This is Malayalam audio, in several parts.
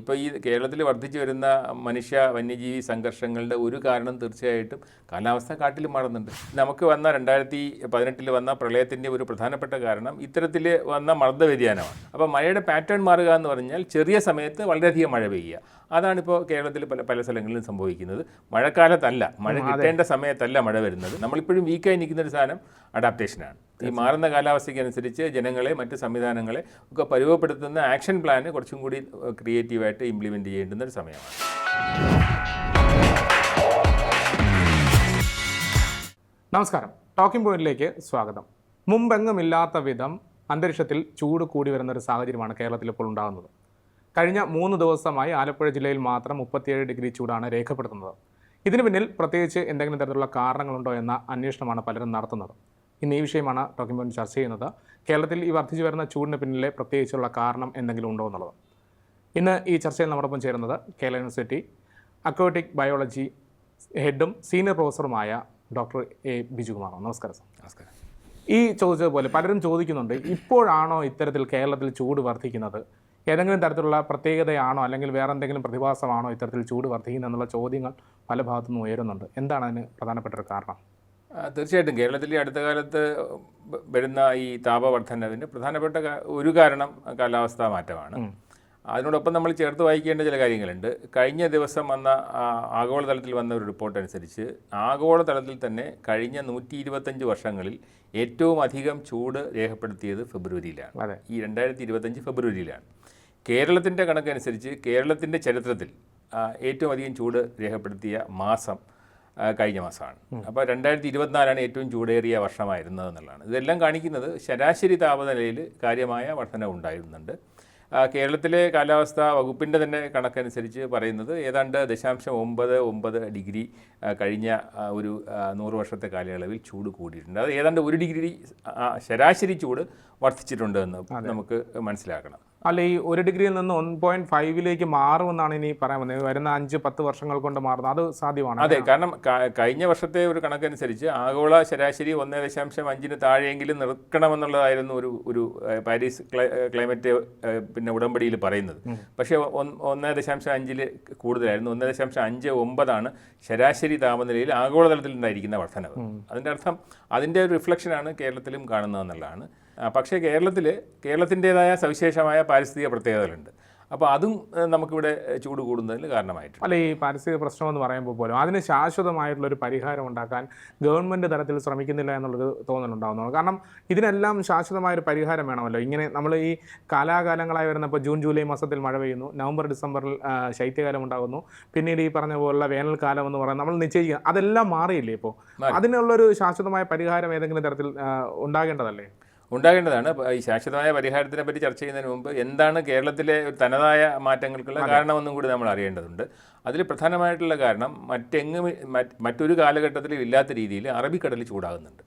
ഇപ്പോൾ ഈ കേരളത്തിൽ വർദ്ധിച്ചു വരുന്ന മനുഷ്യ വന്യജീവി സംഘർഷങ്ങളുടെ ഒരു കാരണം തീർച്ചയായിട്ടും കാലാവസ്ഥ കാട്ടിൽ മാറുന്നുണ്ട്. നമുക്ക് വന്ന രണ്ടായിരത്തി പതിനെട്ടിൽ വന്ന പ്രളയത്തിന്റെ ഒരു പ്രധാനപ്പെട്ട കാരണം ഇത്തരത്തിൽ വന്ന മർദ്ദ വ്യതിയാനമാണ്. അപ്പോൾ മഴയുടെ പാറ്റേൺ മാറുക എന്ന് പറഞ്ഞാൽ ചെറിയ സമയത്ത് വളരെയധികം മഴ പെയ്യുക. അതാണിപ്പോൾ കേരളത്തിൽ പല പല സ്ഥലങ്ങളിലും സംഭവിക്കുന്നത്. മഴക്കാലത്തല്ല മഴ കിട്ടേണ്ട സമയത്തല്ല മഴ വരുന്നത്. നമ്മളിപ്പോഴും വീക്കായി നിൽക്കുന്ന ഒരു സാധനം അഡാപ്റ്റേഷനാണ് ഈ മാറുന്ന കാലാവസ്ഥയ്ക്കനുസരിച്ച് ജനങ്ങളെ മറ്റ് സംവിധാനങ്ങളെ ഒക്കെ പരുവപ്പെടുത്തുന്ന ആക്ഷൻ പ്ലാന് കുറച്ചും കൂടി ക്രിയേറ്റീവായിട്ട് ഇംപ്ലിമെന്റ് ചെയ്യേണ്ടുന്ന ഒരു സമയമാണ്. നമസ്കാരം. ടോക്കിംഗ് പോയിന്റിലേക്ക് സ്വാഗതം. മുമ്പെങ്ങുമില്ലാത്ത വിധം അന്തരീക്ഷത്തിൽ ചൂട് കൂടി വരുന്ന ഒരു സാഹചര്യമാണ് കേരളത്തിൽ ഇപ്പോൾ ഉണ്ടാകുന്നത്. കഴിഞ്ഞ മൂന്ന് ദിവസമായി ആലപ്പുഴ ജില്ലയിൽ മാത്രം മുപ്പത്തിയേഴ് ഡിഗ്രി ചൂടാണ് രേഖപ്പെടുത്തുന്നത്. ഇതിനു പിന്നിൽ പ്രത്യേകിച്ച് എന്തെങ്കിലും തരത്തിലുള്ള കാരണങ്ങളുണ്ടോ എന്ന അന്വേഷണമാണ് പലരും നടത്തുന്നത്. ഇന്ന് ഈ വിഷയമാണ് ടോക്കിംഗ് പോയിന്റ് ചർച്ച ചെയ്യുന്നത്. കേരളത്തിൽ ഈ വർദ്ധിച്ചു വരുന്ന ചൂടിന് പിന്നിലെ പ്രത്യേകിച്ചുള്ള കാരണം എന്തെങ്കിലും ഉണ്ടോ എന്നുള്ളത്. ഇന്ന് ഈ ചർച്ചയിൽ നമ്മോടൊപ്പം ചേരുന്നത് കേരള യൂണിവേഴ്സിറ്റി അക്വോട്ടിക് ബയോളജി ഹെഡും സീനിയർ പ്രൊഫസറുമായ ഡോക്ടർ എ ബിജുകുമാറാണ്. നമസ്കാരം സർ. നമസ്കാരം. ഈ ചോദിച്ചതുപോലെ പലരും ചോദിക്കുന്നുണ്ട് ഇപ്പോഴാണോ ഇത്തരത്തിൽ കേരളത്തിൽ ചൂട് വർദ്ധിക്കുന്നത്? ഏതെങ്കിലും തരത്തിലുള്ള പ്രത്യേകതയാണോ അല്ലെങ്കിൽ വേറെ എന്തെങ്കിലും പ്രതിഭാസമാണോ ഇത്തരത്തിൽ ചൂട് വർദ്ധിക്കുന്നത് എന്നുള്ള ചോദ്യങ്ങൾ പല ഭാഗത്തുനിന്നും ഉയരുന്നുണ്ട്. എന്താണ് അതിന് പ്രധാനപ്പെട്ട ഒരു കാരണം? തീർച്ചയായിട്ടും കേരളത്തിൽ ഈ അടുത്ത കാലത്ത് വരുന്ന ഈ താപവർദ്ധനവിന് പ്രധാനപ്പെട്ട ഒരു കാരണം കാലാവസ്ഥാ മാറ്റമാണ്. അതിനോടൊപ്പം നമ്മൾ ചേർത്ത് വായിക്കേണ്ട ചില കാര്യങ്ങളുണ്ട്. കഴിഞ്ഞ ദിവസം വന്ന ആഗോളതലത്തിൽ വന്ന ഒരു റിപ്പോർട്ട് അനുസരിച്ച് ആഗോളതലത്തിൽ തന്നെ കഴിഞ്ഞ നൂറ്റി ഇരുപത്തഞ്ച് വർഷങ്ങളിൽ ഏറ്റവും അധികം ചൂട് രേഖപ്പെടുത്തിയത് ഫെബ്രുവരിയിലാണ്. ഈ രണ്ടായിരത്തി ഇരുപത്തഞ്ച് ഫെബ്രുവരിയിലാണ്. കേരളത്തിന്റെ കണക്കനുസരിച്ച് കേരളത്തിന്റെ ചരിത്രത്തിൽ ഏറ്റവും അധികം ചൂട് രേഖപ്പെടുത്തിയ മാസം കഴിഞ്ഞ മാസമാണ്. അപ്പോൾ രണ്ടായിരത്തി ഇരുപത്തിനാലാണ് ഏറ്റവും ചൂടേറിയ വർഷമായിരുന്നത് എന്നുള്ളതാണ് ഇതെല്ലാം കാണിക്കുന്നത് ശരാശരി താപനിലയിൽ കാര്യമായ വർധന ഉണ്ടായിരുന്നുണ്ട്. കേരളത്തിലെ കാലാവസ്ഥ വകുപ്പിന്റെ തന്നെ കണക്കനുസരിച്ച് പറയുന്നത് ഏതാണ്ട് ദശാംശം ഒമ്പത് ഒമ്പത് ഡിഗ്രി കഴിഞ്ഞ ഒരു നൂറ് വർഷത്തെ കാലയളവിൽ ചൂട് കൂടിയിട്ടുണ്ട്. അത് ഏതാണ്ട് ഒരു ഡിഗ്രി ശരാശരി ചൂട് വർദ്ധിച്ചിട്ടുണ്ട് എന്ന് നമുക്ക് മനസ്സിലാക്കണം. അല്ല ഈ ഒരു ഡിഗ്രിയിൽ നിന്ന് വൺ പോയിന്റ് ഫൈവിലേക്ക് മാറുമെന്നാണ് ഇനി പറയാൻ വന്നത്. വരുന്ന അഞ്ച് പത്ത് വർഷങ്ങൾ കൊണ്ട് മാറുന്നത്. അത് സാധ്യമാണ്. അതെ കാരണം കഴിഞ്ഞ വർഷത്തെ ഒരു കണക്കനുസരിച്ച് ആഗോള ശരാശരി ഒന്ന് ദശാംശം അഞ്ചിന് താഴെയെങ്കിലും നിർക്കണമെന്നുള്ളതായിരുന്നു ഒരു ഒരു പാരീസ് ക്ലൈ- ക്ലൈമറ്റ് പിന്നെ ഉടമ്പടിയിൽ പറയുന്നത്. പക്ഷേ ഒന്ന് ദശാംശം അഞ്ചിൽ കൂടുതലായിരുന്നു. ഒന്ന് ദശാംശം അഞ്ച് ഒമ്പതാണ് ശരാശരി താപനിലയിൽ ആഗോളതലത്തിൽ ഉണ്ടായിരിക്കുന്ന വർധനവ് അതിന്റെ അർത്ഥം അതിന്റെ ഒരു റിഫ്ലക്ഷനാണ് കേരളത്തിലും കാണുന്നതെന്നുള്ളതാണ്. പക്ഷേ കേരളത്തിൽ കേരളത്തിന്റേതായ സവിശേഷമായ പാരിസ്ഥിതിക പ്രത്യേകതകളുണ്ട്. അപ്പോൾ അതും നമുക്കിവിടെ ചൂട് കൂടുന്നതിന് കാരണമായിട്ടുണ്ട്. അല്ല ഈ പാരിസ്ഥിതിക പ്രശ്നം എന്ന് പറയുമ്പോൾ പോലും അതിന് ശാശ്വതമായിട്ടുള്ളൊരു പരിഹാരം ഉണ്ടാക്കാൻ ഗവൺമെന്റ് തലത്തിൽ ശ്രമിക്കുന്നില്ല എന്നുള്ളത് തോന്നലുണ്ടാകുന്നു കാരണം ഇതിനെല്ലാം ശാശ്വതമായൊരു പരിഹാരം വേണമല്ലോ. ഇങ്ങനെ നമ്മൾ ഈ കാലാകാലങ്ങളായി വരുന്ന ഇപ്പോൾ ജൂൺ ജൂലൈ മാസത്തിൽ മഴ പെയ്യുന്നു നവംബർ ഡിസംബറിൽ ശൈത്യകാലം ഉണ്ടാകുന്നു പിന്നീട് ഈ പറഞ്ഞ പോലുള്ള വേനൽക്കാലം എന്ന് പറയുന്നത് നമ്മൾ നിശ്ചയിക്കുക അതെല്ലാം മാറിയില്ലേ ഇപ്പോൾ അതിനുള്ളൊരു ശാശ്വതമായ പരിഹാരം ഏതെങ്കിലും തരത്തിൽ ഉണ്ടാകേണ്ടതല്ലേ? ഉണ്ടാകേണ്ടതാണ്. ഈ ശാശ്വതമായ പരിഹാരത്തിനെ പറ്റി ചർച്ച ചെയ്യുന്നതിന് മുമ്പ് എന്താണ് കേരളത്തിലെ തനതായ മാറ്റങ്ങൾക്കുള്ള കാരണമെന്നും കൂടി നമ്മൾ അറിയേണ്ടതുണ്ട്. അതിൽ പ്രധാനമായിട്ടുള്ള കാരണം മറ്റെങ്ങും മറ്റൊരു കാലഘട്ടത്തിലും ഇല്ലാത്ത രീതിയിൽ അറബിക്കടൽ ചൂടാകുന്നുണ്ട്.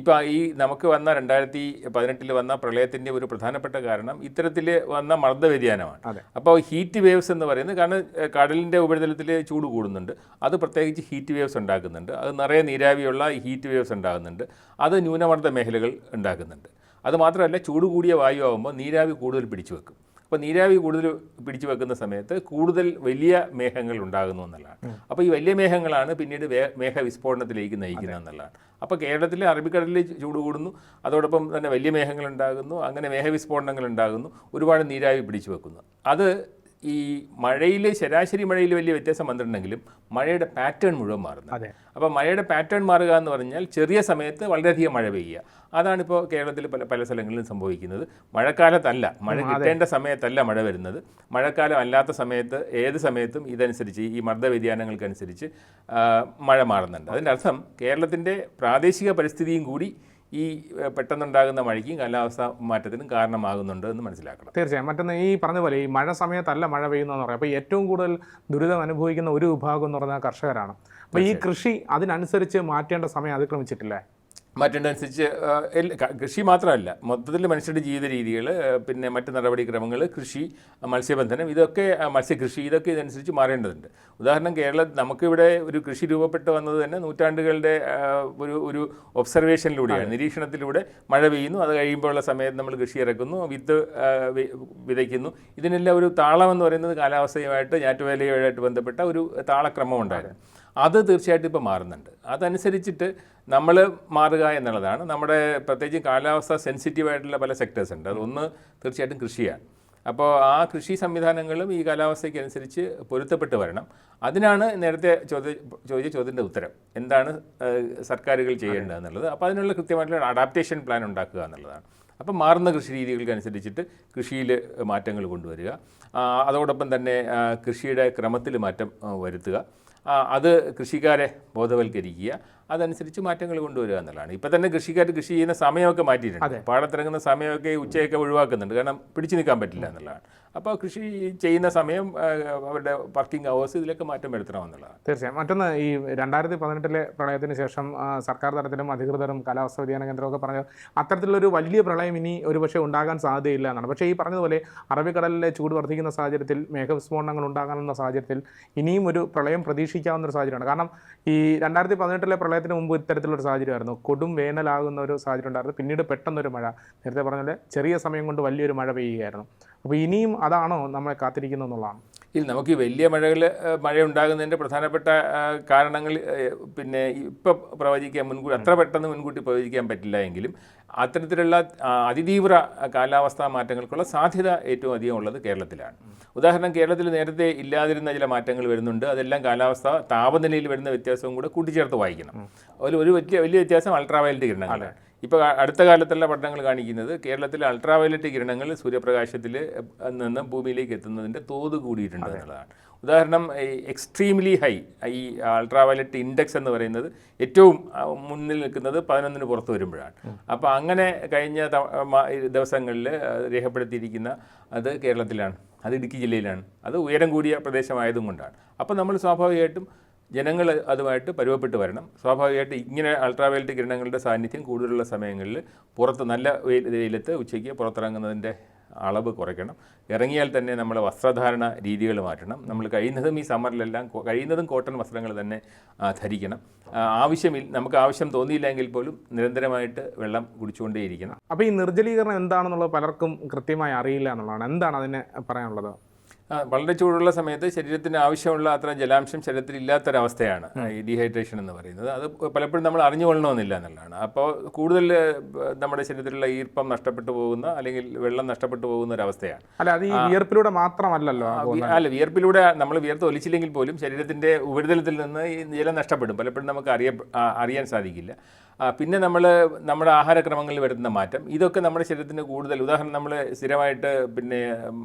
ഇപ്പോൾ ഈ നമുക്ക് വന്ന രണ്ടായിരത്തി പതിനെട്ടിൽ വന്ന പ്രളയത്തിന്റെ ഒരു പ്രധാനപ്പെട്ട കാരണം ഇത്തരത്തിൽ വന്ന മർദ്ദ വ്യതിയാനമാണ് അപ്പോൾ ഹീറ്റ് വേവ്സ് എന്ന് പറയുന്നത് കാരണം കടലിന്റെ ഉപരിതലത്തിൽ ചൂട് കൂടുന്നുണ്ട്. അത് പ്രത്യേകിച്ച് ഹീറ്റ് വേവ്സ് ഉണ്ടാക്കുന്നുണ്ട്. അത് നിറയെ നീരാവിയുള്ള ഹീറ്റ് വേവ്സ് ഉണ്ടാകുന്നുണ്ട്. അത് ന്യൂനമർദ്ദ മേഖലകൾ ഉണ്ടാക്കുന്നുണ്ട്. അത് മാത്രമല്ല ചൂട് കൂടിയ വായു ആകുമ്പോൾ നീരാവി കൂടുതൽ പിടിച്ചു വെക്കും അപ്പോൾ നീരാവി കൂടുതൽ പിടിച്ചു വെക്കുന്ന സമയത്ത് കൂടുതൽ വലിയ മേഘങ്ങൾ ഉണ്ടാകുന്നു എന്നുള്ളതാണ്. അപ്പോൾ ഈ വലിയ മേഘങ്ങളാണ് പിന്നീട് വേ- വിസ്ഫോടനത്തിലേക്ക് നയിക്കുന്നത് എന്നുള്ളതാണ്. അപ്പോൾ കേരളത്തിലെ അറബിക്കടലിൽ ചൂട് കൂടുന്നു അതോടൊപ്പം തന്നെ വലിയ മേഘങ്ങൾ ഉണ്ടാകുന്നു അങ്ങനെ മേഘവിസ്ഫോടനങ്ങൾ ഉണ്ടാകുന്നു ഒരുപാട് നീരാവി പിടിച്ചു വെക്കുന്നു. അത് ഈ മഴയിൽ ശരാശരി മഴയിൽ വലിയ വ്യത്യാസം വന്നിട്ടുണ്ടെങ്കിലും മഴയുടെ പാറ്റേൺ മുഴുവൻ മാറുന്നത് അപ്പോൾ മഴയുടെ പാറ്റേൺ മാറുക എന്ന് പറഞ്ഞാൽ ചെറിയ സമയത്ത് വളരെയധികം മഴ പെയ്യുക. അതാണിപ്പോൾ കേരളത്തിൽ പല പല സ്ഥലങ്ങളിലും സംഭവിക്കുന്നത്. മഴക്കാലത്തല്ല മഴ കിട്ടേണ്ട സമയത്തല്ല മഴ വരുന്നത്. മഴക്കാലം അല്ലാത്ത സമയത്ത് ഏത് സമയത്തും ഇതനുസരിച്ച് ഈ മർദ്ദ വ്യതിയാനങ്ങൾക്കനുസരിച്ച് മഴ മാറുന്നുണ്ട്. അതിന്റെ അർത്ഥം കേരളത്തിന്റെ പ്രാദേശിക പരിസ്ഥിതിയും കൂടി ഈ പെട്ടെന്നുണ്ടാകുന്ന മഴയ്ക്കും കാലാവസ്ഥ മാറ്റത്തിനും കാരണമാകുന്നുണ്ട് എന്ന് മനസ്സിലാക്കണം. തീർച്ചയായും. മറ്റൊന്ന് ഈ പറഞ്ഞ പോലെ ഈ മഴ സമയത്തല്ല മഴ പെയ്യുന്നതെന്ന് പറയാം. അപ്പോൾ ഏറ്റവും കൂടുതൽ ദുരിതം അനുഭവിക്കുന്ന ഒരു വിഭാഗം എന്ന് പറഞ്ഞാൽ കർഷകരാണ്. അപ്പോൾ ഈ കൃഷി അതിനനുസരിച്ച് മാറ്റേണ്ട സമയം അതിക്രമിച്ചിട്ടില്ലേ? ക- കൃഷി മാത്രമല്ല മൊത്തത്തിൽ മനുഷ്യരുടെ ജീവിത രീതികൾ പിന്നെ മറ്റ് നടപടിക്രമങ്ങൾ കൃഷി മത്സ്യബന്ധനം ഇതൊക്കെ മത്സ്യകൃഷി ഇതൊക്കെ ഇതനുസരിച്ച് മാറേണ്ടതുണ്ട്. ഉദാഹരണം കേരളം നമുക്കിവിടെ ഒരു കൃഷി രൂപപ്പെട്ട് വന്നത് തന്നെ നൂറ്റാണ്ടുകളുടെ ഒരു ഒരു ഒബ്സർവേഷനിലൂടെയാണ്. നിരീക്ഷണത്തിലൂടെ മഴ പെയ്യുന്നു അത് കഴിയുമ്പോഴുള്ള സമയത്ത് നമ്മൾ കൃഷി ഇറക്കുന്നു വിത്ത് വിതയ്ക്കുന്നു. ഇതിനെല്ലാം ഒരു താളം എന്ന് പറയുന്നത് കാലാവസ്ഥയുമായിട്ട് ഞാറ്റുവേലയുമായിട്ട് ബന്ധപ്പെട്ട ഒരു താളക്രമം ഉണ്ടായിരുന്നു അത് തീർച്ചയായിട്ടും ഇപ്പോൾ മാറുന്നുണ്ട്. അതനുസരിച്ചിട്ട് നമ്മൾ മാറുക എന്നുള്ളതാണ്. നമ്മുടെ പ്രത്യേകിച്ച് കാലാവസ്ഥ സെൻസിറ്റീവായിട്ടുള്ള പല സെക്ടേഴ്സ് ഉണ്ട്. അതൊന്ന് തീർച്ചയായിട്ടും കൃഷിയാണ്. അപ്പോൾ ആ കൃഷി സംവിധാനങ്ങളും ഈ കാലാവസ്ഥയ്ക്ക് അനുസരിച്ച് പൊരുത്തപ്പെട്ട് വരണം. അതിനാണ് നേരത്തെ ചോദ്യ ചോദിച്ച ചോദ്യത്തിന്റെ ഉത്തരം. എന്താണ് സർക്കാരുകൾ ചെയ്യേണ്ടത് എന്നുള്ളത് അപ്പോൾ അതിനുള്ള കൃത്യമായിട്ടുള്ള അഡാപ്റ്റേഷൻ പ്ലാൻ ഉണ്ടാക്കുക എന്നുള്ളതാണ്. അപ്പോൾ മാറുന്ന കൃഷി രീതികൾക്ക് അനുസരിച്ചിട്ട് കൃഷിയിൽ മാറ്റങ്ങൾ കൊണ്ടുവരിക. അതോടൊപ്പം തന്നെ കൃഷിയുടെ ക്രമത്തിൽ മാറ്റം വരുത്തുക. അത് കൃഷിക്കാരെ ബോധവൽക്കരിക്കുക. അതനുസരിച്ച് മാറ്റങ്ങൾ കൊണ്ടുവരിക എന്നുള്ളതാണ്. ഇപ്പം തന്നെ കൃഷിക്കാർ കൃഷി ചെയ്യുന്ന സമയമൊക്കെ മാറ്റിയിട്ടുണ്ട്. പാടത്തിറങ്ങുന്ന സമയമൊക്കെ ഉച്ചയൊക്കെ ഒഴിവാക്കുന്നുണ്ട്. കാരണം പിടിച്ചു നിൽക്കാൻ പറ്റില്ല എന്നുള്ളതാണ്. അപ്പോൾ കൃഷി ചെയ്യുന്ന സമയം അവരുടെ വർക്കിംഗ് അവേഴ്സ് ഇതിലൊക്കെ മാറ്റം വരുത്തണമെന്നുള്ളതാണ് തീർച്ചയായും. മറ്റൊന്ന് ഈ രണ്ടായിരത്തി പതിനെട്ടിലെ പ്രളയത്തിന് ശേഷം സർക്കാർ തലത്തിലും അധികൃതരും കാലാവസ്ഥാ വ്യതിയാന കേന്ദ്രമൊക്കെ പറഞ്ഞു അത്തരത്തിലൊരു വലിയ പ്രളയം ഇനി ഒരുപക്ഷെ ഉണ്ടാകാൻ സാധ്യതയില്ല എന്നാണ്. പക്ഷേ ഈ പറഞ്ഞതുപോലെ അറബിക്കടലിലെ ചൂട് വർദ്ധിക്കുന്ന സാഹചര്യത്തിൽ മേഘവിസ്ഫോടനങ്ങൾ ഉണ്ടാകാനുള്ള സാഹചര്യത്തിൽ ഇനിയും ഒരു പ്രളയം പ്രതീക്ഷിക്കാവുന്ന ഒരു സാഹചര്യമാണ്. കാരണം ഈ രണ്ടായിരത്തി പതിനെട്ടിലെ പ്രളയത്തിന് മുമ്പ് ഇത്തരത്തിലൊരു സാഹചര്യമായിരുന്നു. കൊടും വേനലാകുന്ന ഒരു സാഹചര്യം ഉണ്ടായിരുന്നു. പിന്നീട് പെട്ടെന്നൊരു മഴ. നേരത്തെ പറഞ്ഞ ചെറിയ സമയം കൊണ്ട് വലിയൊരു മഴ പെയ്യുകയായിരുന്നു. അപ്പോൾ ഇനിയും അതാണോ നമ്മളെ കാത്തിരിക്കുന്നത് എന്നുള്ളതാണ് ഇല്ല നമുക്ക് ഈ വലിയ മഴകൾ മഴ ഉണ്ടാകുന്നതിന്റെ പ്രധാനപ്പെട്ട കാരണങ്ങൾ പിന്നെ ഇപ്പം പ്രവചിക്കാൻ മുൻകൂട്ടി അത്ര പെട്ടെന്ന് മുൻകൂട്ടി പ്രവചിക്കാൻ പറ്റില്ല എങ്കിലും അത്തരത്തിലുള്ള അതിതീവ്ര കാലാവസ്ഥാ മാറ്റങ്ങൾക്കുള്ള സാധ്യത ഏറ്റവും അധികം ഉള്ളത് കേരളത്തിലാണ്. ഉദാഹരണം കേരളത്തിൽ നേരത്തെ ഇല്ലാതിരുന്ന ചില മാറ്റങ്ങൾ വരുന്നുണ്ട്. അതെല്ലാം കാലാവസ്ഥ താപനിലയിൽ വരുന്ന വ്യത്യാസവും കൂടെ കൂട്ടിച്ചേർത്ത് വായിക്കണം. അതിൽ ഒരു വലിയ വലിയ വ്യത്യാസം അൾട്രാവയലറ്റ് കിരണങ്ങളാണ്. ഇപ്പോൾ അടുത്ത കാലത്തുള്ള പഠനങ്ങൾ കാണിക്കുന്നത് കേരളത്തിലെ അൾട്രാവയലറ്റ് കിരണങ്ങൾ സൂര്യപ്രകാശത്തിൽ നിന്ന് ഭൂമിയിലേക്ക് എത്തുന്നതിന്റെ തോത് കൂടിയിട്ടുണ്ട് എന്നുള്ളതാണ്. ഉദാഹരണം എക്സ്ട്രീംലി ഹൈ ഈ അൾട്രാവയലറ്റ് ഇൻഡെക്സ് എന്ന് പറയുന്നത് ഏറ്റവും മുന്നിൽ നിൽക്കുന്നത് പതിനൊന്നിന് പുറത്ത് വരുമ്പോഴാണ്. അപ്പോൾ അങ്ങനെ കഴിഞ്ഞ ദിവസങ്ങളിൽ രേഖപ്പെടുത്തിയിരിക്കുന്ന അത് കേരളത്തിലാണ്. അത് ഇടുക്കി ജില്ലയിലാണ്. അത് ഉയരം കൂടിയ പ്രദേശമായതും കൊണ്ടാണ്. അപ്പോൾ നമ്മൾ സ്വാഭാവികമായിട്ടും ജനങ്ങൾ അതുമായിട്ട് പരുവപ്പെട്ട് വരണം. സ്വാഭാവികമായിട്ട് ഇങ്ങനെ അൾട്രാവയലറ്റ് കിരണങ്ങളുടെ സാന്നിധ്യം കൂടുതലുള്ള സമയങ്ങളിൽ പുറത്ത് നല്ല വെയിലത്ത് ഉച്ചയ്ക്ക് പുറത്തിറങ്ങുന്നതിന്റെ അളവ് കുറയ്ക്കണം. ഇറങ്ങിയാൽ തന്നെ നമ്മൾ വസ്ത്രധാരണ രീതികൾ മാറ്റണം. നമ്മൾ കഴിയുന്നതും ഈ സമ്മറിലെല്ലാം കഴിയുന്നതും കോട്ടൺ വസ്ത്രങ്ങൾ തന്നെ ധരിക്കണം. ആവശ്യമില്ല നമുക്ക് ആവശ്യം തോന്നിയില്ലെങ്കിൽ പോലും നിരന്തരമായിട്ട് വെള്ളം കുടിച്ചുകൊണ്ടേയിരിക്കണം. അപ്പോൾ ഈ നിർജലീകരണം എന്താണെന്നുള്ളത് പലർക്കും കൃത്യമായി അറിയില്ല എന്നുള്ളതാണ്. എന്താണ് അതിനെ പറയാനുള്ളത്? വളരെ ചൂടുള്ള സമയത്ത് ശരീരത്തിന് ആവശ്യമുള്ള അത്ര ജലാംശം ശരീരത്തിൽ ഇല്ലാത്തൊരവസ്ഥയാണ് ഈ ഡീഹൈഡ്രേഷൻ എന്ന് പറയുന്നത്. അത് പലപ്പോഴും നമ്മൾ അറിഞ്ഞുകൊള്ളണമെന്നില്ല എന്നുള്ളതാണ്. അപ്പോൾ കൂടുതൽ നമ്മുടെ ശരീരത്തിലുള്ള ഈർപ്പം നഷ്ടപ്പെട്ടു പോകുന്ന അല്ലെങ്കിൽ വെള്ളം നഷ്ടപ്പെട്ടു പോകുന്ന ഒരു അവസ്ഥയാണ് അല്ല അത് ഈ വിയർപ്പിലൂടെ മാത്രമല്ലല്ലോ അല്ല വിയർപ്പിലൂടെ നമ്മൾ വിയർത്ത് ഒലിച്ചില്ലെങ്കിൽ പോലും ശരീരത്തിന്റെ ഉപരിതലത്തിൽ നിന്ന് ഈ ജലം നഷ്ടപ്പെടും. പലപ്പോഴും നമുക്ക് അറിയ അറിയാൻ സാധിക്കില്ല. പിന്നെ നമ്മൾ നമ്മുടെ ആഹാരക്രമങ്ങളിൽ വരുത്തുന്ന മാറ്റം. ഇതൊക്കെ നമ്മുടെ ശരീരത്തിന് കൂടുതൽ ഉദാഹരണം നമ്മൾ സ്ഥിരമായിട്ട് പിന്നെ ഉം,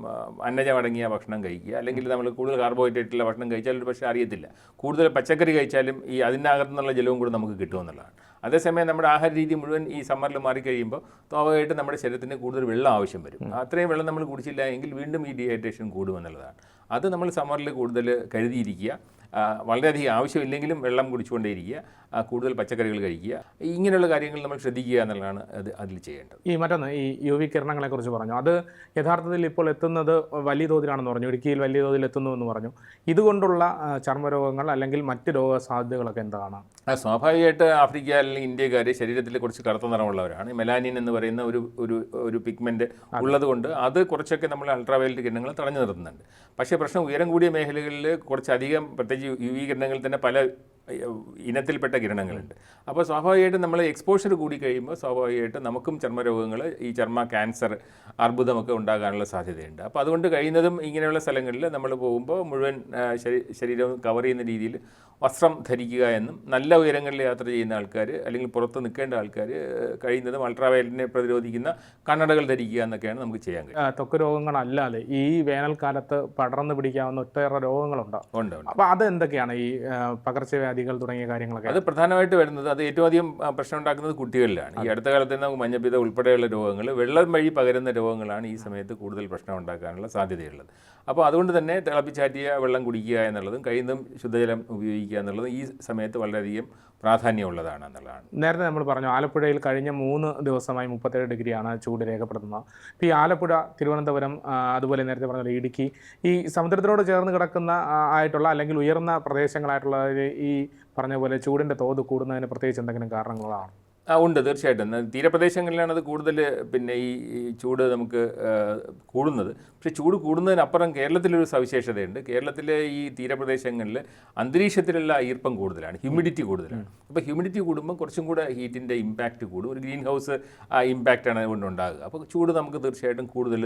അന്നജം അടങ്ങിയ ഭക്ഷണം കഴിക്കുക. അല്ലെങ്കിൽ നമ്മൾ കൂടുതൽ കാർബോഹൈഡ്രേറ്റുള്ള ഭക്ഷണം കഴിച്ചാൽ ഒരു പക്ഷേ അറിയത്തില്ല. കൂടുതൽ പച്ചക്കറി കഴിച്ചാലും ഈ അതിനകത്തു നിന്നുള്ള ജലവും കൂടെ നമുക്ക് കിട്ടുമെന്നുള്ളതാണ് അതേസമയം നമ്മുടെ ആഹാര രീതി മുഴുവൻ ഈ സമ്മറിൽ മാറിക്കഴിയുമ്പോൾ സ്വാഭാവികമായിട്ട് നമ്മുടെ ശരീരത്തിന് കൂടുതൽ വെള്ളം ആവശ്യം വരും. അത്രയും വെള്ളം നമ്മൾ കുടിച്ചില്ല എങ്കിൽ വീണ്ടും ഈ ഡീഹൈഡ്രേഷൻ കൂടുമെന്നുള്ളതാണ്. അത് നമ്മൾ സമ്മറിൽ കൂടുതൽ കരുതിയിരിക്കുക. വളരെയധികം ആവശ്യമില്ലെങ്കിലും വെള്ളം കുടിച്ചുകൊണ്ടേയിരിക്കുക കൂടുതൽ പച്ചക്കറികൾ കഴിക്കുക. ഇങ്ങനെയുള്ള കാര്യങ്ങൾ നമ്മൾ ശ്രദ്ധിക്കുക എന്നുള്ളതാണ് അത് അതിൽ ചെയ്യേണ്ടത്. ഈ മറ്റൊന്ന് ഈ യു വി കിരണങ്ങളെ കുറിച്ച് പറഞ്ഞു. അത് യഥാർത്ഥത്തിൽ ഇപ്പോൾ എത്തുന്നത് വലിയ തോതിലാണെന്ന് പറഞ്ഞു. ഇടുക്കിയിൽ വലിയ തോതിൽ എത്തുന്നു എന്ന് പറഞ്ഞു. ഇതുകൊണ്ടുള്ള ചർമ്മരോഗങ്ങൾ അല്ലെങ്കിൽ മറ്റ് രോഗ സാധ്യതകളൊക്കെ എന്താണ്? സ്വാഭാവികമായിട്ട് ആഫ്രിക്ക അല്ലെങ്കിൽ ഇന്ത്യക്കാർ ശരീരത്തിൽ കുറച്ച് കറുത്ത നിറമുള്ളവരാണ്. മെലാനിൻ എന്ന് പറയുന്ന ഒരു ഒരു ഒരു പിഗ്മെന്റ് ഉള്ളത് കൊണ്ട് അത് കുറച്ചൊക്കെ നമ്മൾ അൾട്രാവയലറ്റ് കിരണങ്ങൾ തടഞ്ഞു നിർത്തുന്നുണ്ട്. പക്ഷേ പ്രശ്നം ഉയരം കൂടിയ മേഖലകളിൽ കുറച്ചധികം പ്രത്യേകിച്ച് യുവീകരണങ്ങളിൽ തന്നെ പല ഇനത്തിൽപ്പെട്ട കിരണങ്ങളുണ്ട്. അപ്പോൾ സ്വാഭാവികമായിട്ടും നമ്മൾ എക്സ്പോഷർ കൂടി കഴിയുമ്പോൾ സ്വാഭാവികമായിട്ടും നമുക്കും ചർമ്മരോഗങ്ങൾ ഈ ചർമ്മ ക്യാൻസർ അർബുദമൊക്കെ ഉണ്ടാകാനുള്ള സാധ്യതയുണ്ട്. അപ്പോൾ അതുകൊണ്ട് കഴിയുന്നതും ഇങ്ങനെയുള്ള സ്ഥലങ്ങളിൽ നമ്മൾ പോകുമ്പോൾ മുഴുവൻ ശരീരം ശരീരവും കവർ ചെയ്യുന്ന രീതിയിൽ വസ്ത്രം ധരിക്കുക എന്നും നല്ല ഉയരങ്ങളിൽ യാത്ര ചെയ്യുന്ന ആൾക്കാർ അല്ലെങ്കിൽ പുറത്ത് നിൽക്കേണ്ട ആൾക്കാർ കഴിയുന്നതും അൾട്രാവയലറ്റിനെ പ്രതിരോധിക്കുന്ന കണ്ണടകൾ ധരിക്കുക എന്നൊക്കെയാണ് നമുക്ക് ചെയ്യാൻ കഴിയും ത്വക്ക് രോഗങ്ങളല്ലാതെ ഈ വേനൽക്കാലത്ത് പടർന്നു പിടിക്കാവുന്ന ഒട്ടേറെ രോഗങ്ങളുണ്ട്? ഉണ്ട് അപ്പോൾ അത് എന്തൊക്കെയാണ് ഈ ആ, പകർച്ചവ്യാധികൾ തുടങ്ങിയ കാര്യങ്ങളൊക്കെ. അത് പ്രധാനമായിട്ട് വരുന്നത് അത് ഏറ്റവും അധികം പ്രശ്നം ഉണ്ടാക്കുന്നത് കുട്ടികളിലാണ്. ഈ അടുത്ത കാലത്ത് തന്നെ മഞ്ഞപ്പിത ഉൾപ്പെടെയുള്ള രോഗങ്ങൾ വെള്ളം വഴി പകരുന്ന രോഗങ്ങളാണ് ഈ സമയത്ത് കൂടുതൽ പ്രശ്നം ഉണ്ടാക്കാനുള്ള സാധ്യതയുള്ളത്. അപ്പോൾ അതുകൊണ്ട് തന്നെ തിളപ്പിച്ചാറ്റിയ വെള്ളം കുടിക്കുക എന്നുള്ളതും കഴിയുന്നതും ശുദ്ധജലം ഉപയോഗിക്കുക എന്നുള്ളതും ഈ സമയത്ത് വളരെയധികം പ്രാധാന്യമുള്ളതാണ് എന്നുള്ളതാണ് നേരത്തെ നമ്മൾ പറഞ്ഞു ആലപ്പുഴയിൽ കഴിഞ്ഞ മൂന്ന് ദിവസമായി മുപ്പത്തേഴ് ഡിഗ്രിയാണ് ചൂട് രേഖപ്പെടുത്തുന്നത്. ഇപ്പോൾ ഈ ആലപ്പുഴ തിരുവനന്തപുരം അതുപോലെ നേരത്തെ പറഞ്ഞ ഇടുക്കി ഈ സമുദ്രത്തിനോട് ചേർന്ന് കിടക്കുന്ന ആയിട്ടുള്ള അല്ലെങ്കിൽ ഉയർന്ന പ്രദേശങ്ങളായിട്ടുള്ള ഈ പറഞ്ഞ പോലെ ചൂടിന്റെ തോത് കൂടുന്നതിന് പ്രത്യേകിച്ച് എന്തെങ്കിലും കാരണങ്ങളാണ്? ആ ഉണ്ട് തീർച്ചയായിട്ടും. തീരപ്രദേശങ്ങളിലാണ് അത് കൂടുതൽ പിന്നെ ഈ ചൂട് നമുക്ക് കൂടുന്നത്. പക്ഷേ ചൂട് കൂടുന്നതിനപ്പുറം കേരളത്തിലൊരു സവിശേഷതയുണ്ട്. കേരളത്തിലെ ഈ തീരപ്രദേശങ്ങളിൽ അന്തരീക്ഷത്തിലുള്ള ഈർപ്പം കൂടുതലാണ് ഹ്യൂമിഡിറ്റി കൂടുതലാണ്. അപ്പോൾ ഹ്യൂമിഡിറ്റി കൂടുമ്പോൾ കുറച്ചും കൂടെ ഹീറ്റിന്റെ ഇമ്പാക്റ്റ് കൂടും. ഒരു ഗ്രീൻ ഹൗസ് ആ ഇമ്പാക്റ്റാണ് അതുകൊണ്ട് ഉണ്ടാകുക അപ്പോൾ ചൂട് നമുക്ക് തീർച്ചയായിട്ടും കൂടുതൽ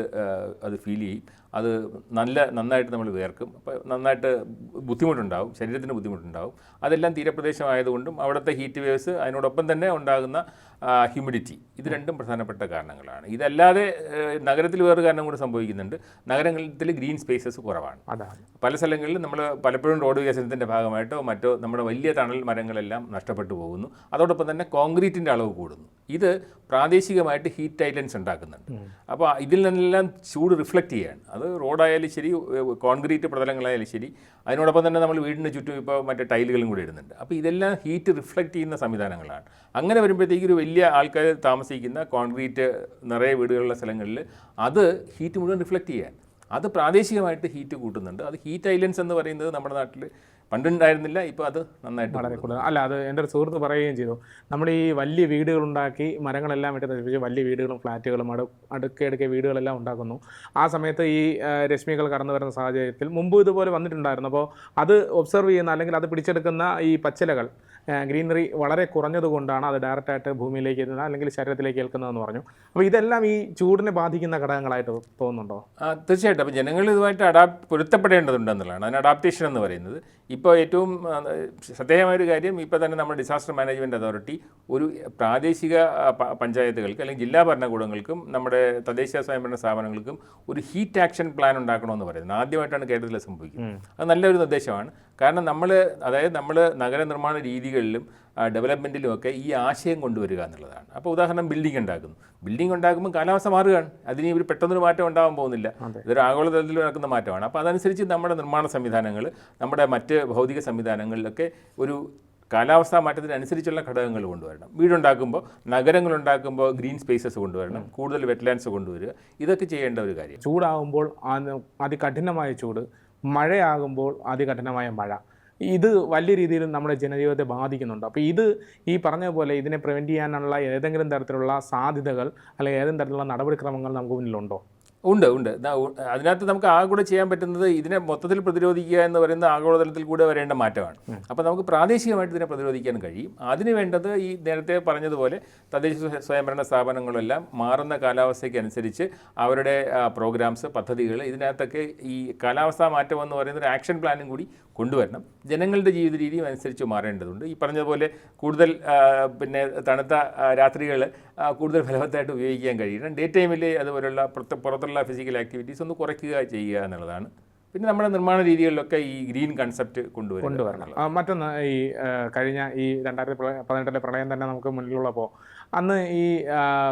അത് ഫീൽ ചെയ്യും. അത് നല്ല നന്നായിട്ട് നമ്മൾ വേർക്കും. അപ്പോൾ നന്നായിട്ട് ബുദ്ധിമുട്ടുണ്ടാവും ശരീരത്തിന് ബുദ്ധിമുട്ടുണ്ടാവും. അതെല്ലാം തീരപ്രദേശമായതുകൊണ്ടും അവിടുത്തെ ഹീറ്റ് വേവ്സ് അതിനോടൊപ്പം തന്നെ ഉണ്ടാകുന്ന ഹ്യൂമിഡിറ്റി ഇത് രണ്ടും പ്രധാനപ്പെട്ട കാരണങ്ങളാണ്. ഇതല്ലാതെ നഗരത്തിൽ വേറൊരു കാരണം കൂടെ സംഭവിക്കുന്നുണ്ട്. നഗരങ്ങളിൽ ഗ്രീൻ സ്പേസസ് കുറവാണ്. പല സ്ഥലങ്ങളിലും നമ്മൾ പലപ്പോഴും റോഡ് വികസനത്തിന്റെ ഭാഗമായിട്ടോ മറ്റോ നമ്മുടെ വലിയ തണൽ മരങ്ങളെല്ലാം നഷ്ടപ്പെട്ടു പോകുന്നു. അതോടൊപ്പം തന്നെ കോൺക്രീറ്റിന്റെ അളവ് കൂടുന്നു. ഇത് പ്രാദേശികമായിട്ട് ഹീറ്റ് ഐലൻഡ്സ് ഉണ്ടാക്കുന്നുണ്ട്. അപ്പോൾ ഇതിൽ നിന്നെല്ലാം ചൂട് റിഫ്ലക്റ്റ് ചെയ്യാണ്. അത് റോഡായാലും ശരി കോൺക്രീറ്റ് പ്രതലങ്ങളായാലും ശരി. അതിനോടൊപ്പം തന്നെ നമ്മൾ വീടിന് ചുറ്റും ഇപ്പോൾ മറ്റേ ടൈലുകളും കൂടി ഇടുന്നുണ്ട്. അപ്പോൾ ഇതെല്ലാം ഹീറ്റ് റിഫ്ലക്റ്റ് ചെയ്യുന്ന സംവിധാനങ്ങളാണ്. അങ്ങനെ വരുമ്പോഴത്തേക്ക് ഒരു വലിയ ആൾക്കാർ താമസിക്കുന്ന കോൺക്രീറ്റ് നിറയെ വീടുകളുള്ള സ്ഥലങ്ങളിൽ അത് ഹീറ്റ് മുഴുവൻ റിഫ്ലക്റ്റ് ചെയ്യാൻ. അത് പ്രാദേശികമായിട്ട് ഹീറ്റ് കൂട്ടുന്നുണ്ട്. അത് ഹീറ്റ് ഐലൻഡ്സ് എന്ന് പറയുന്നത് നമ്മുടെ നാട്ടിൽ പണ്ടുണ്ടായിരുന്നില്ല ഇപ്പോൾ അത് നന്നായിട്ട് വളരെ കൂടുതൽ. അല്ല അത് എന്റെ ഒരു സുഹൃത്ത് പറയുകയും ചെയ്തു. നമ്മൾ ഈ വലിയ വീടുകളുണ്ടാക്കി മരങ്ങളെല്ലാം വെട്ടി നശിപ്പിച്ച് വലിയ വീടുകളും ഫ്ലാറ്റുകളും അടു അടുക്കടുക്കെ വീടുകളെല്ലാം ഉണ്ടാക്കുന്നു. ആ സമയത്ത് ഈ രശ്മികൾ കടന്നു വരുന്ന സാഹചര്യത്തിൽ മുമ്പ് ഇതുപോലെ വന്നിട്ടുണ്ടായിരുന്നു. അപ്പോൾ അത് ഒബ്സർവ് ചെയ്യുന്ന അല്ലെങ്കിൽ അത് പിടിച്ചെടുക്കുന്ന ഈ പച്ചിലകൾ ഗ്രീനറി വളരെ കുറഞ്ഞതുകൊണ്ടാണ് അത് ഡയറക്റ്റായിട്ട് ഭൂമിയിലേക്ക് എത്തുന്നത് അല്ലെങ്കിൽ ശരീരത്തിലേക്ക് ഏൽക്കുന്നതെന്ന് പറഞ്ഞു. അപ്പോൾ ഇതെല്ലാം ഈ ചൂടിനെ ബാധിക്കുന്ന ഘടകങ്ങളായിട്ട് തോന്നുന്നുണ്ടോ? തീർച്ചയായിട്ടും. അപ്പോൾ ജനങ്ങൾ ഇതുമായിട്ട് അഡാപ്റ്റ് പൊരുത്തപ്പെടേണ്ടതുണ്ടെന്നുള്ളതാണ് അതിന് അഡാപ്റ്റേഷൻ എന്ന് പറയുന്നത്. ഇപ്പോൾ ഏറ്റവും ശ്രദ്ധേയമായ ഒരു കാര്യം ഇപ്പോൾ തന്നെ നമ്മുടെ ഡിസാസ്റ്റർ മാനേജ്മെന്റ് അതോറിറ്റി ഒരു പ്രാദേശിക പഞ്ചായത്തുകൾക്ക് അല്ലെങ്കിൽ ജില്ലാ ഭരണകൂടങ്ങൾക്കും നമ്മുടെ തദ്ദേശ സ്വയംഭരണ സ്ഥാപനങ്ങൾക്കും ഒരു ഹീറ്റ് ആക്ഷൻ പ്ലാൻ ഉണ്ടാക്കണമെന്ന് പറയുന്നത്. ആദ്യമായിട്ടാണ് കേരളത്തിൽ സംഭവിക്കുന്നത്. അത് നല്ലൊരു നിർദ്ദേശമാണ്. കാരണം നമ്മൾ അതായത് നമ്മൾ നഗരനിർമ്മാണ രീതികളിലും ഡെവലപ്മെന്റിലും ഒക്കെ ഈ ആശയം കൊണ്ടുവരിക എന്നുള്ളതാണ്. അപ്പോൾ ഉദാഹരണം ബിൽഡിംഗ് ഉണ്ടാക്കുന്നു. ബിൽഡിംഗ് ഉണ്ടാക്കുമ്പോൾ കാലാവസ്ഥ മാറുകയാണ്. അതിന് ഇവർ പെട്ടെന്നൊരു മാറ്റം ഉണ്ടാകാൻ പോകുന്നില്ല. ഇതൊരു ആഗോളതലത്തിൽ നടക്കുന്ന മാറ്റമാണ്. അപ്പോൾ അതനുസരിച്ച് നമ്മുടെ നിർമ്മാണ സംവിധാനങ്ങൾ നമ്മുടെ മറ്റ് ഭൗതിക സംവിധാനങ്ങളിലൊക്കെ ഒരു കാലാവസ്ഥാ മാറ്റത്തിനനുസരിച്ചുള്ള ഘടകങ്ങൾ കൊണ്ടുവരണം. വീടുണ്ടാക്കുമ്പോൾ നഗരങ്ങളുണ്ടാക്കുമ്പോൾ ഗ്രീൻ സ്പേസസ് കൊണ്ടുവരണം. കൂടുതൽ വെറ്റ്ലാൻഡ്സ് കൊണ്ടുവരിക. ഇതൊക്കെ ചെയ്യേണ്ട ഒരു കാര്യം. ചൂടാകുമ്പോൾ അതികഠിനമായ ചൂട് മഴയാകുമ്പോൾ അതികഠിനമായ മഴ. ഇത് വലിയ രീതിയിൽ നമ്മുടെ ജനജീവിതത്തെ ബാധിക്കുന്നുണ്ട്. അപ്പോൾ ഇത് ഈ പറഞ്ഞ പോലെ ഇതിനെ പ്രിവെന്റ് ചെയ്യാനുള്ള ഏതെങ്കിലും തരത്തിലുള്ള സാധ്യതകൾ അല്ലെങ്കിൽ ഏതെങ്കിലും തരത്തിലുള്ള നടപടിക്രമങ്ങൾ നമുക്ക് മുന്നിലുണ്ടോ? ഉണ്ട് ഉണ്ട്. അതിനകത്ത് നമുക്ക് ആകെ കൂടെ ചെയ്യാൻ പറ്റുന്നത് ഇതിനെ മൊത്തത്തിൽ പ്രതിരോധിക്കുക എന്ന് പറയുന്ന ആഗോളതലത്തിൽ കൂടെ വരേണ്ട മാറ്റമാണ്. അപ്പോൾ നമുക്ക് പ്രാദേശികമായിട്ട് ഇതിനെ പ്രതിരോധിക്കാൻ കഴിയും. അതിന് വേണ്ടത് ഈ നേരത്തെ പറഞ്ഞതുപോലെ തദ്ദേശ സ്വയ- സ്വയംഭരണ സ്ഥാപനങ്ങളെല്ലാം മാറുന്ന കാലാവസ്ഥയ്ക്കനുസരിച്ച് അവരുടെ പ്രോഗ്രാംസ് പദ്ധതികൾ ഇതിനകത്തൊക്കെ ഈ കാലാവസ്ഥാ മാറ്റം എന്ന് പറയുന്ന ഒരു ആക്ഷൻ പ്ലാനും കൂടി കൊണ്ടുവരണം. ജനങ്ങളുടെ ജീവിത രീതിയും അനുസരിച്ച് മാറേണ്ടതുണ്ട്. ഈ പറഞ്ഞതുപോലെ കൂടുതൽ പിന്നെ തണുത്ത രാത്രികൾ കൂടുതൽ ഫലവത്തായിട്ട് ഉപയോഗിക്കാൻ കഴിയണം. ഡേ ടൈമിൽ അതുപോലുള്ള പുറത്ത് പുറത്തുള്ള ഫിസിക്കൽ ആക്ടിവിറ്റീസ് ഒന്ന് കുറയ്ക്കുക ചെയ്യുക എന്നുള്ളതാണ്. പിന്നെ നമ്മുടെ നിർമ്മാണ രീതികളിലൊക്കെ ഈ ഗ്രീൻ കൺസെപ്റ്റ് കൊണ്ടുവരും കൊണ്ടുവരണം. മറ്റൊന്ന് ഈ കഴിഞ്ഞ ഈ രണ്ടായിരത്തി പതിനെട്ടിലെ പ്രളയം തന്നെ നമുക്ക് മുന്നിലുള്ളപ്പോൾ അന്ന് ഈ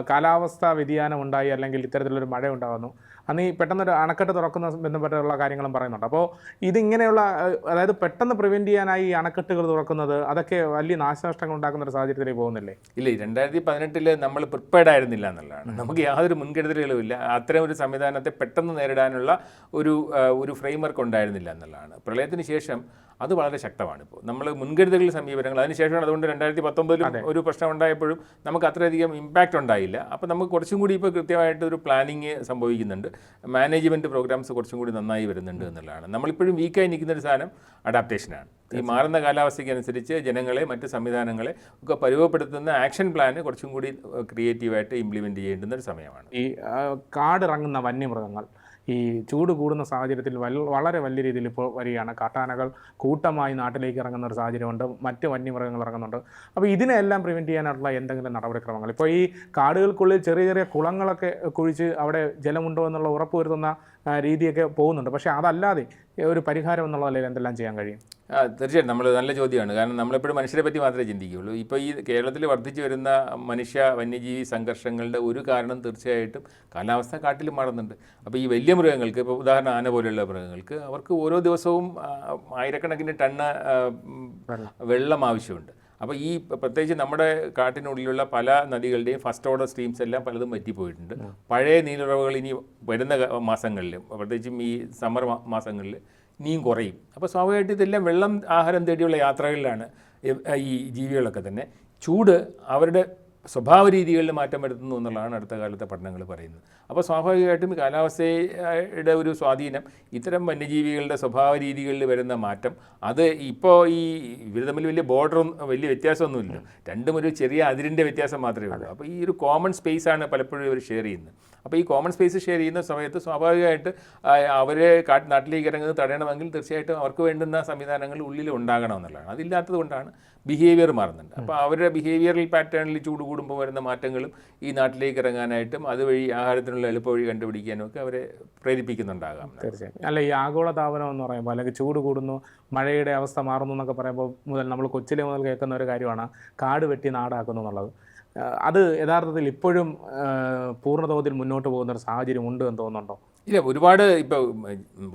കാലാവസ്ഥാ വ്യതിയാനം ഉണ്ടായി അല്ലെങ്കിൽ ഇത്തരത്തിലൊരു മഴ ഉണ്ടാകുന്നു അന്ന് ഈ പെട്ടെന്നൊരു അണക്കെട്ട് തുറക്കുന്ന ബന്ധപ്പെട്ടുള്ള കാര്യങ്ങളും പറയുന്നുണ്ട്. അപ്പോൾ ഇതിങ്ങനെയുള്ള അതായത് പെട്ടെന്ന് പ്രിവെന്റ് ചെയ്യാനായി ഈ അണക്കെട്ടുകൾ തുറക്കുന്നത് അതൊക്കെ വലിയ നാശനഷ്ടങ്ങൾ ഉണ്ടാക്കുന്ന ഒരു സാഹചര്യത്തിലേക്ക് പോകുന്നില്ലേ? ഇല്ല ഈ രണ്ടായിരത്തി പതിനെട്ടിൽ നമ്മൾ പ്രിപ്പയർഡ് ആയിരുന്നില്ല എന്നുള്ളതാണ്. നമുക്ക് യാതൊരു മുൻകരുതലുകളും ഇല്ല. അത്തരം ഒരു സംവിധാനത്തെ പെട്ടെന്ന് നേരിടാനുള്ള ഒരു ഒരു ഫ്രെയിംവർക്ക് ഉണ്ടായിരുന്നില്ല എന്നുള്ളതാണ്. പ്രളയത്തിന് ശേഷം അത് വളരെ ശക്തമാണ് ഇപ്പോൾ നമ്മൾ മുൻകരുതൽ സമീപനങ്ങൾ അതിനുശേഷമാണ് അതുകൊണ്ട് രണ്ടായിരത്തി പത്തൊമ്പതിലും ഒരു പ്രശ്നം ഉണ്ടായപ്പോഴും നമുക്ക് അത്രയധികം ഇമ്പാക്റ്റ് ഉണ്ടായില്ല. അപ്പോൾ നമുക്ക് കുറച്ചും കൂടി ഇപ്പോൾ കൃത്യമായിട്ട് ഒരു പ്ലാനിങ് സംഭവിക്കുന്നുണ്ട്. മാനേജ്മെന്റ് പ്രോഗ്രാംസ് കുറച്ചും കൂടി നന്നായി വരുന്നുണ്ട് എന്നുള്ളതാണ്. നമ്മളിപ്പോഴും വീക്കായി നിൽക്കുന്ന ഒരു സാധനം അഡാപ്റ്റേഷനാണ് ഈ മാറുന്ന കാലാവസ്ഥയ്ക്ക് അനുസരിച്ച് ജനങ്ങളെ മറ്റ് സംവിധാനങ്ങളെ ഒക്കെ പരുവപ്പെടുത്തുന്ന ആക്ഷൻ പ്ലാൻ കുറച്ചും കൂടി ക്രിയേറ്റീവായിട്ട് ഇംപ്ലിമെന്റ് ചെയ്യേണ്ടുന്ന ഒരു സമയമാണ്. ഈ കാടിറങ്ങുന്ന വന്യമൃഗങ്ങൾ ഈ ചൂട് കൂടുന്ന സാഹചര്യത്തിൽ വളരെ വലിയ രീതിയിൽ ഇപ്പോൾ വരികയാണ്. കാട്ടാനകൾ കൂട്ടമായി നാട്ടിലേക്ക് ഇറങ്ങുന്ന ഒരു സാഹചര്യമുണ്ട്. മറ്റ് വന്യമൃഗങ്ങൾ ഇറങ്ങുന്നുണ്ട്. അപ്പോൾ ഇതിനെല്ലാം പ്രിവെന്റ് ചെയ്യാനായിട്ടുള്ള എന്തെങ്കിലും നടപടിക്രമങ്ങൾ. ഇപ്പോൾ ഈ കാടുകൾക്കുള്ളിൽ ചെറിയ ചെറിയ കുളങ്ങളൊക്കെ കുഴിച്ച് അവിടെ ജലമുണ്ടോ എന്നുള്ള ഉറപ്പ് വരുത്തുന്ന രീതിയൊക്കെ പോകുന്നുണ്ട്. പക്ഷേ അതല്ലാതെ ഒരു പരിഹാരം എന്നുള്ള നിലയിൽ എന്തെല്ലാം ചെയ്യാൻ കഴിയും? ആ തീർച്ചയായിട്ടും. നമ്മൾ നല്ല ചോദ്യമാണ്. കാരണം നമ്മളെപ്പോഴും മനുഷ്യരെ പറ്റി മാത്രമേ ചിന്തിക്കുകയുള്ളൂ. ഇപ്പോൾ ഈ കേരളത്തിൽ വർദ്ധിച്ചു വരുന്ന മനുഷ്യ വന്യജീവി സംഘർഷങ്ങളുടെ ഒരു കാരണം തീർച്ചയായിട്ടും കാലാവസ്ഥ കാട്ടിലും മാറുന്നുണ്ട്. അപ്പോൾ ഈ വലിയ മൃഗങ്ങൾക്ക് ഇപ്പോൾ ഉദാഹരണം ആന പോലെയുള്ള മൃഗങ്ങൾക്ക് അവർക്ക് ഓരോ ദിവസവും ആയിരക്കണക്കിന് ടണ്ണ് വെള്ളം. ആവശ്യമുണ്ട്. അപ്പോൾ ഈ പ്രത്യേകിച്ച് നമ്മുടെ കാട്ടിനുള്ളിലുള്ള പല നദികളുടെയും ഫസ്റ്റ് ഓർഡർ സ്ട്രീംസ് എല്ലാം പലതും വറ്റിപ്പോയിട്ടുണ്ട്. പഴയ നീലുറവുകൾ ഇനി വരുന്ന മാസങ്ങളിൽ പ്രത്യേകിച്ചും ഈ സമ്മർ മാസങ്ങളിൽ ഇനിയും കുറയും. അപ്പോൾ സ്വാഭാവികമായിട്ട് ഇതെല്ലാം വെള്ളം ആഹാരം തേടിയുള്ള യാത്രകളിലാണ് ഈ ജീവികളൊക്കെ തന്നെ. ചൂട് അവരുടെ സ്വഭാവ രീതികളിൽ മാറ്റം വരുത്തുന്നു എന്നുള്ളതാണ് അടുത്ത കാലത്തെ പഠനങ്ങൾ പറയുന്നത്. അപ്പോൾ സ്വാഭാവികമായിട്ടും കാലാവസ്ഥയുടെ ഒരു സ്വാധീനം ഇത്തരം വന്യജീവികളുടെ സ്വഭാവ രീതികളിൽ വരുന്ന മാറ്റം. അത് ഇപ്പോൾ ഈ ഇവർ തമ്മിൽ വലിയ ബോർഡർ വലിയ വ്യത്യാസമൊന്നുമില്ല. രണ്ടും ഒരു ചെറിയ അതിരിന്റെ വ്യത്യാസം മാത്രമേ ഉള്ളൂ. അപ്പോൾ ഈ ഒരു കോമൺ സ്പേസ് ആണ് പലപ്പോഴും ഇവർ ഷെയർ ചെയ്യുന്നത്. അപ്പോൾ ഈ കോമൺ സ്പേസ് ഷെയർ ചെയ്യുന്ന സമയത്ത് സ്വാഭാവികമായിട്ട് അവരെ കാട്ട് നാട്ടിലേക്ക് ഇറങ്ങുന്നത് തടയണമെങ്കിൽ തീർച്ചയായിട്ടും അവർക്ക് വേണ്ടുന്ന സംവിധാനങ്ങൾ ഉള്ളിൽ ഉണ്ടാകണം എന്നുള്ളതാണ്. അതില്ലാത്തത് കൊണ്ടാണ് ബിഹേവിയർ മാറുന്നുണ്ട്. അപ്പോൾ അവരുടെ ബിഹേവിയറൽ പാറ്റേണിൽ ചൂട് കൂടുമ്പോൾ വരുന്ന മാറ്റങ്ങളും ഈ നാട്ടിലേക്ക് ഇറങ്ങാനായിട്ടും അതുവഴി ആഹാരത്തിനുള്ള എളുപ്പവഴി കണ്ടുപിടിക്കാനും ഒക്കെ അവരെ പ്രേരിപ്പിക്കുന്നുണ്ടാകാം. തീർച്ചയായും. അല്ല ഈ ആഗോളതാപനം എന്ന് പറയുമ്പോൾ അല്ലെങ്കിൽ ചൂട് കൂടുന്നു മഴയുടെ അവസ്ഥ മാറുന്നു എന്നൊക്കെ പറയുമ്പോൾ മുതൽ നമ്മൾ കൊച്ചിലെ മുതൽ കേൾക്കുന്ന ഒരു കാര്യമാണ് കാട് വെട്ടി നാടാക്കുന്നു എന്നുള്ളത്. അത് യഥാർത്ഥത്തിൽ ഇപ്പോഴും പൂർണതോതിൽ മുന്നോട്ട് പോകുന്ന ഒരു സാഹചര്യം ഉണ്ട് എന്ന് തോന്നുന്നുണ്ടോ? ഇല്ല ഒരുപാട് ഇപ്പോൾ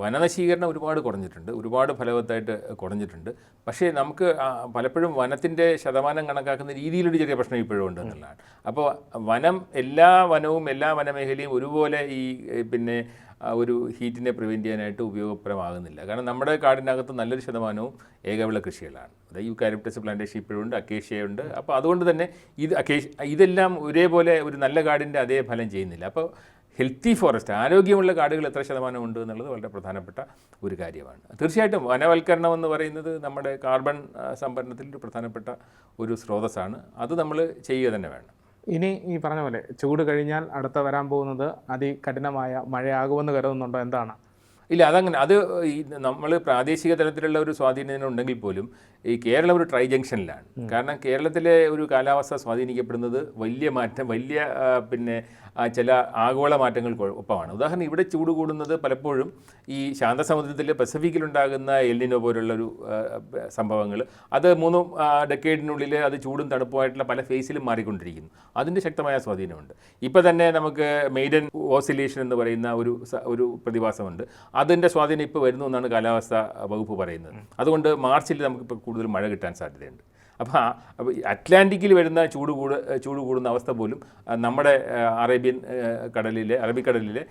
വനനശീകരണം ഒരുപാട് കുറഞ്ഞിട്ടുണ്ട്. ഒരുപാട് ഫലവത്തായിട്ട് കുറഞ്ഞിട്ടുണ്ട്. പക്ഷേ നമുക്ക് പലപ്പോഴും വനത്തിന്റെ ശതമാനം കണക്കാക്കുന്ന രീതിയിലൊരു ചെറിയ പ്രശ്നം ഇപ്പോഴും ഉണ്ട് എന്നുള്ളതാണ്. അപ്പോൾ വനം എല്ലാ വനവും എല്ലാ വനമേഖലയും ഒരുപോലെ ഈ പിന്നെ ഒരു ഹീറ്റിനെ പ്രിവെന്റ് ചെയ്യാനായിട്ട് ഉപയോഗപ്രദമാകുന്നില്ല. കാരണം നമ്മുടെ കാടിനകത്ത് നല്ലൊരു ശതമാനവും ഏകവിള കൃഷികളാണ്. അതായത് യൂക്കാലിപ്റ്റസ് പ്ലാന്റേഷൻ ഇപ്പോഴുണ്ട് അക്കേഷ്യയുണ്ട് അപ്പോൾ അതുകൊണ്ട് തന്നെ ഇത് അക്കേഷ ഇതെല്ലാം ഒരേപോലെ ഒരു നല്ല കാടിന്റെ അതേ ഫലം ചെയ്യുന്നില്ല. അപ്പോൾ ഹെൽത്തി ഫോറസ്റ്റ് ആരോഗ്യമുള്ള കാടുകൾ എത്ര ശതമാനം ഉണ്ട് എന്നുള്ളത് വളരെ പ്രധാനപ്പെട്ട ഒരു കാര്യമാണ്. തീർച്ചയായിട്ടും വനവൽക്കരണം എന്ന് പറയുന്നത് നമ്മുടെ കാർബൺ സംഭരണത്തിൽ ഒരു പ്രധാനപ്പെട്ട ഒരു സ്രോതസ്സാണ്. അത് നമ്മൾ ചെയ്യുക തന്നെ വേണം. ഇനി ഈ പറഞ്ഞ പോലെ ചൂട് കഴിഞ്ഞാൽ അടുത്ത വരാൻ പോകുന്നത് അതികഠിനമായ മഴയാകുമെന്ന് കരുതുന്നുണ്ടോ? എന്താണ്? ഇല്ല അതങ്ങനെ അത് ഈ നമ്മൾ പ്രാദേശിക തലത്തിലുള്ള ഒരു സ്വാധീനം ഉണ്ടെങ്കിൽ പോലും ഈ കേരളം ഒരു ട്രൈ ജംഗ്ഷനിലാണ് കാരണം കേരളത്തിലെ ഒരു കാലാവസ്ഥ സ്വാധീനിക്കപ്പെടുന്നത് വലിയ മാറ്റം വലിയ പിന്നെ ചില ആഗോള മാറ്റങ്ങൾക്ക് ഒപ്പമാണ്. ഉദാഹരണം ഇവിടെ ചൂട് കൂടുന്നത് പലപ്പോഴും ഈ ശാന്തസമുദ്രത്തിലെ പസഫിക്കിലുണ്ടാകുന്ന എല്ലിനോ പോലുള്ള ഒരു സംഭവങ്ങൾ അത് മൂന്ന് ഡെക്കേഡിനുള്ളിൽ അത് ചൂടും തണുപ്പുമായിട്ടുള്ള പല ഫേസിലും മാറിക്കൊണ്ടിരിക്കുന്നു. അതിന്റെ ശക്തമായ സ്വാധീനമുണ്ട്. ഇപ്പോൾ തന്നെ നമുക്ക് മെയ്ഡൻ ഓസിലേഷൻ എന്ന് പറയുന്ന ഒരു ഒരു പ്രതിഭാസമുണ്ട്. അതിന്റെ സ്വാധീനം ഇപ്പോൾ വരുന്നു എന്നാണ് കാലാവസ്ഥ വകുപ്പ് പറയുന്നത്. അതുകൊണ്ട് മാർച്ചിൽ നമുക്കിപ്പോൾ കൂടുതൽ മഴ കിട്ടാൻ സാധ്യതയുണ്ട്. അപ്പോൾ അറ്റ്ലാന്റിക്കിൽ വരുന്ന ചൂട് കൂട് ചൂട് കൂടുന്ന അവസ്ഥ പോലും നമ്മുടെ അറേബ്യൻ കടലിലെ അറബിക്കടലിലെ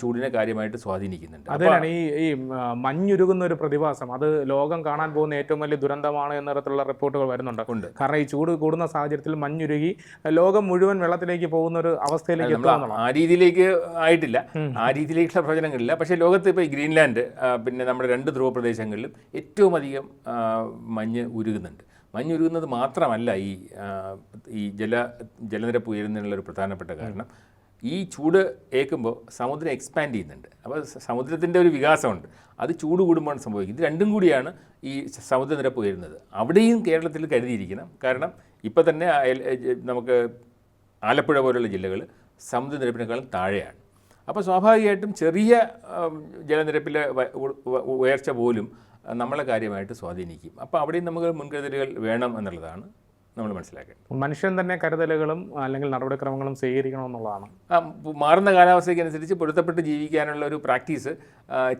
ചൂടിനെ കാര്യമായിട്ട് സ്വാധീനിക്കുന്നുണ്ട്. അതിനാണ് ഈ ഈ മഞ്ഞുരുകുന്ന ഒരു പ്രതിഭാസം. അത് ലോകം കാണാൻ പോകുന്ന ഏറ്റവും വലിയ ദുരന്തമാണ് എന്ന തരത്തിലുള്ള റിപ്പോർട്ടുകൾ വരുന്നുണ്ട്. ഉണ്ട്. കാരണം ഈ ചൂട് കൂടുന്ന സാഹചര്യത്തിൽ മഞ്ഞുരുകി ലോകം മുഴുവൻ വെള്ളത്തിലേക്ക് പോകുന്ന ഒരു അവസ്ഥയിലേക്ക് ആ രീതിയിലേക്ക് ആയിട്ടില്ല. ആ രീതിയിലേക്കുള്ള പ്രവചനങ്ങളില്ല. പക്ഷേ ലോകത്ത് ഇപ്പോൾ ഈ ഗ്രീൻലാൻഡ് പിന്നെ നമ്മുടെ രണ്ട് ധ്രുവ പ്രദേശങ്ങളിലും ഏറ്റവും അധികം മഞ്ഞ് ഉരുകുന്നുണ്ട്. മഞ്ഞ് ഉരുകുന്നത് മാത്രമല്ല ഈ ഈ ജല ജലനിരപ്പ് ഉയരുന്നതിനുള്ള ഒരു പ്രധാനപ്പെട്ട കാരണം. ഈ ചൂട് ഏൽക്കുമ്പോൾ സമുദ്രം എക്സ്പാൻഡ് ചെയ്യുന്നുണ്ട്. അപ്പോൾ സമുദ്രത്തിന്റെ ഒരു വികാസമുണ്ട്. അത് ചൂട് കൂടുമ്പോൾ സംഭവിക്കുന്നത് ഇത് രണ്ടും കൂടിയാണ് ഈ സമുദ്രനിരപ്പ് ഉയരുന്നത്. അവിടെയും കേരളത്തിൽ കരുതിയിരിക്കണം. കാരണം ഇപ്പോൾ തന്നെ നമുക്ക് ആലപ്പുഴ പോലുള്ള ജില്ലകൾ സമുദ്രനിരപ്പിനേക്കാളും താഴെയാണ്. അപ്പോൾ സ്വാഭാവികമായിട്ടും ചെറിയ ജലനിരപ്പിലെ ഉയർച്ച പോലും നമ്മളെ കാര്യമായിട്ട് സ്വാധീനിക്കും. അപ്പോൾ അവിടെയും നമുക്ക് മുൻകരുതലുകൾ വേണം എന്നുള്ളതാണ് നമ്മൾ മനസ്സിലാക്കേണ്ടത്. മനുഷ്യൻ തന്നെ കരുതലുകളും അല്ലെങ്കിൽ നടപടിക്രമങ്ങളും സ്വീകരിക്കണമെന്നുള്ളതാണ്. ആ, മാറുന്ന കാലാവസ്ഥയ്ക്ക് അനുസരിച്ച് പൊരുത്തപ്പെട്ട് ജീവിക്കാനുള്ള ഒരു പ്രാക്ടീസ്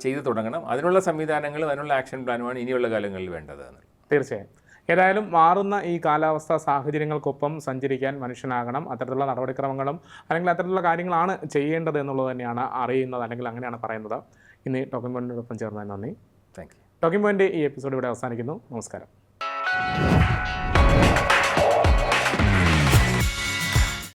ചെയ്തു തുടങ്ങണം. അതിനുള്ള സംവിധാനങ്ങളും അതിനുള്ള ആക്ഷൻ പ്ലാനുമാണ് ഇനിയുള്ള കാലങ്ങളിൽ വേണ്ടത് എന്നുള്ളത് തീർച്ചയായും. ഏതായാലും മാറുന്ന ഈ കാലാവസ്ഥ സാഹചര്യങ്ങൾക്കൊപ്പം സഞ്ചരിക്കാൻ മനുഷ്യനാകണം. അത്തരത്തിലുള്ള നടപടിക്രമങ്ങളും അല്ലെങ്കിൽ അത്തരത്തിലുള്ള കാര്യങ്ങളാണ് ചെയ്യേണ്ടത് എന്നുള്ളത് തന്നെയാണ് അറിയുന്നത് അല്ലെങ്കിൽ അങ്ങനെയാണ് പറയുന്നത്. ഇന്ന് ടോക്കിംഗ് പോയിന്റിനോടൊപ്പം ചേർന്നതിന് നന്ദി. Thank you. ടോക്കിംഗ് പോയിന്റ് ഈ എപ്പിസോഡ് ഇവിടെ അവസാനിക്കുന്നു. നമസ്കാരം.